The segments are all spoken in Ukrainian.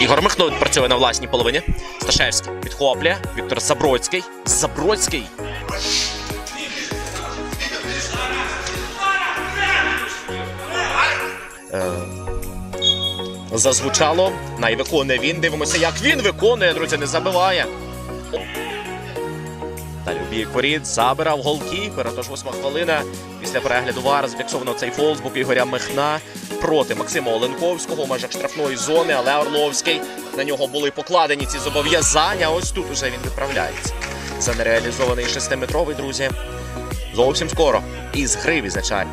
Ігор Михно працює на власній половині. Сташевський підхоплює. Віктор Забродський. Забродський. Е, Зазвучало. Най виконує він. Дивимося, як він виконує, друзі, не забиває. Далі воріт забирав голкіпера. Тож восьма хвилина. Після перегляду ВАР зафіксовано цей фол з боку Ігоря Михна проти Максима Оленковського в межах штрафної зони, але Орловський на нього були покладені ці зобов'язання. Ось тут уже він відправляється. Це нереалізований шестиметровий, друзі. Зовсім скоро. Із гри відзначає.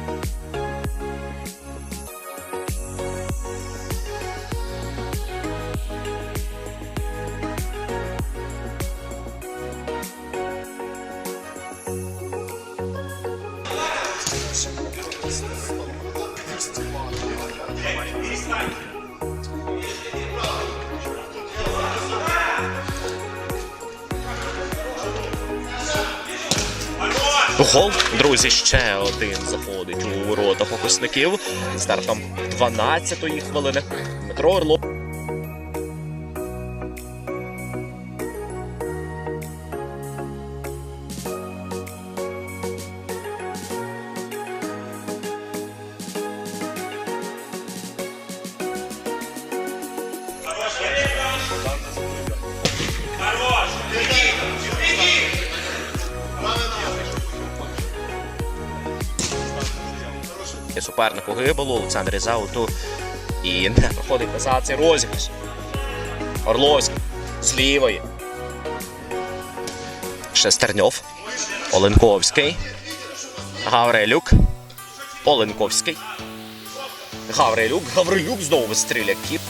Гол, друзі, ще один заходить у ворота фокусників. Стартом 12-ї хвилини. Дмитро Орлов. Супернику гибелу Олександр Ізауту. І не проходить писати розіграш. Орловський з лівої. Шестерньов. Оленковський. Гаврилюк. Оленковський. Гаврилюк. Гаврилюк знову вистріляє кіп.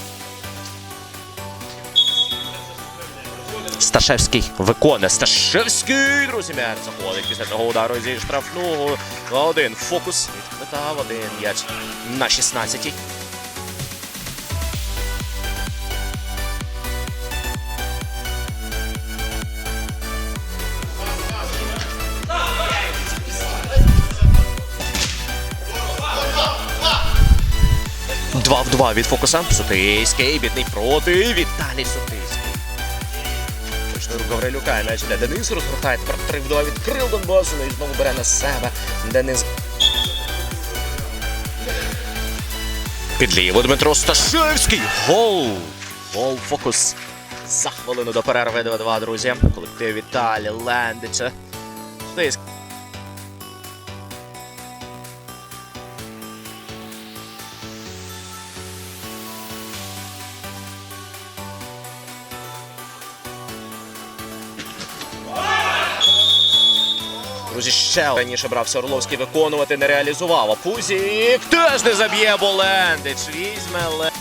Сташевський виконує. Сташевський, друзі, м'яч заходить після того удару зі штрафного. Один фокус. Відхвитав один м'яч на 16-й. Два в два від фокуса. Сутийський, бідний проти. Віталій Сутийський. Гаврилюка. М'яч для Денис розгортає. Тепер 3 в 2 відкрив Донбасу. Ну і знову бере на себе. Денис. Підліво Дмитро Сташевський. Гол! Гол фокус. За хвилину до перерви 2-2, друзі. Колектив Віталій Лендича. Сутийський. Друзі, ще раніше брався Орловський виконувати, не реалізував. А Пузік теж не заб'є Болендич. Візьме Ле...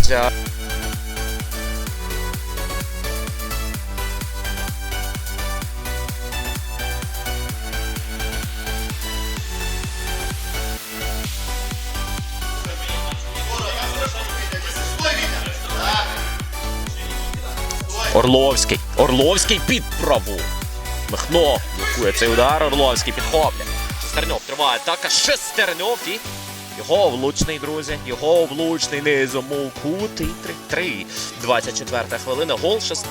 Ця- Орловський. Орловський під праву. Михно блокує цей удар. Орловський підхоплює. Шестерньов триває атака. Шестерньов і його влучний, друзі. Його влучний низом у кут. І 3-3. 24 хвилина. Гол 6.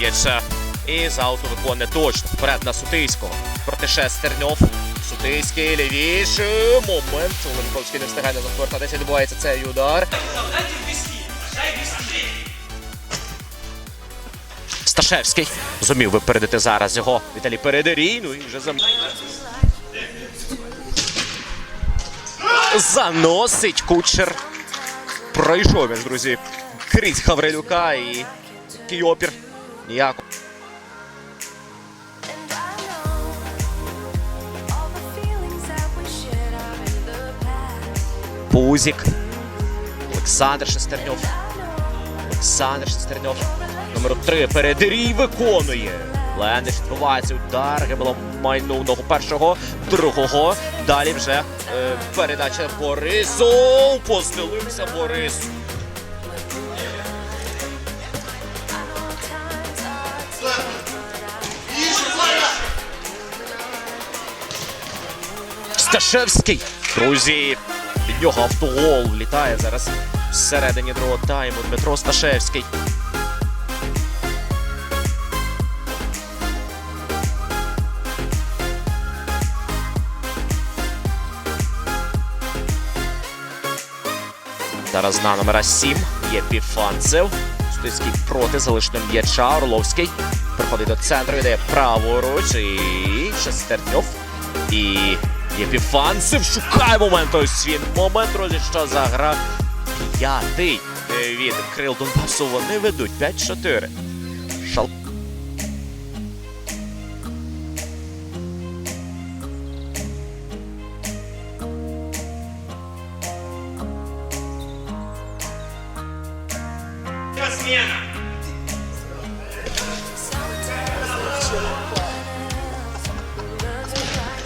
М'яча. І з ауту виконує точно. Вперед на Сутийського. Проти Шестерньов. Сутийський лівіше. Момент. Оленковський не встигає назад повертатися. Відбувається цей удар. Сташевський. Зумів випередити зараз його. Віталій Передерій. Ну і вже зам... Заносить кучер. Пройшов він, друзі. Крізь Хаврилюка і такий опір. Ніяко. Пузік. Олександр Шестерньов. Олександр Шестерньов. Номер 3 передирій виконує. Лендиш відбувається удар. Гебелом майнув ногу першого, другого. Далі вже е, передача Борису. Постелився Борис. Сташевський. Друзі, від нього автогол влітає зараз всередині другого тайму. Дмитро Сташевський. Зараз на номера 7 є Піфанцев. Стицький проти залишного м'яча. Орловський приходить до центру, віддає праворуч і Шестерньов. І Єпіфанцев шукає момент. Ось він. Момент, друзі, що за гра. П'ятий від Крил Донбасу. Вони ведуть 5-4. Шал...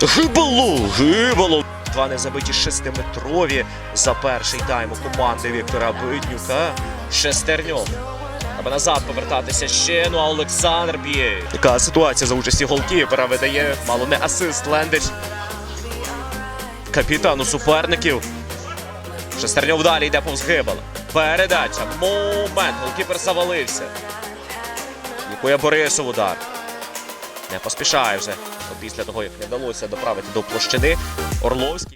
Гибало! Гибало! Два незабиті шестиметрові за перший тайм у команди Віктора Биднюка. Шестерньов. Аби назад повертатися ще. Ну а Олександр б'є. Яка ситуація за участі голкіпера видає мало не асист Лендич. Капітану суперників. Шестерньов далі йде повз Гибала. Передача. Момент. Голкіпер завалився. Лікує Борисов удар. Не поспішає вже. Після того, як не вдалося доправити до площини Орловський.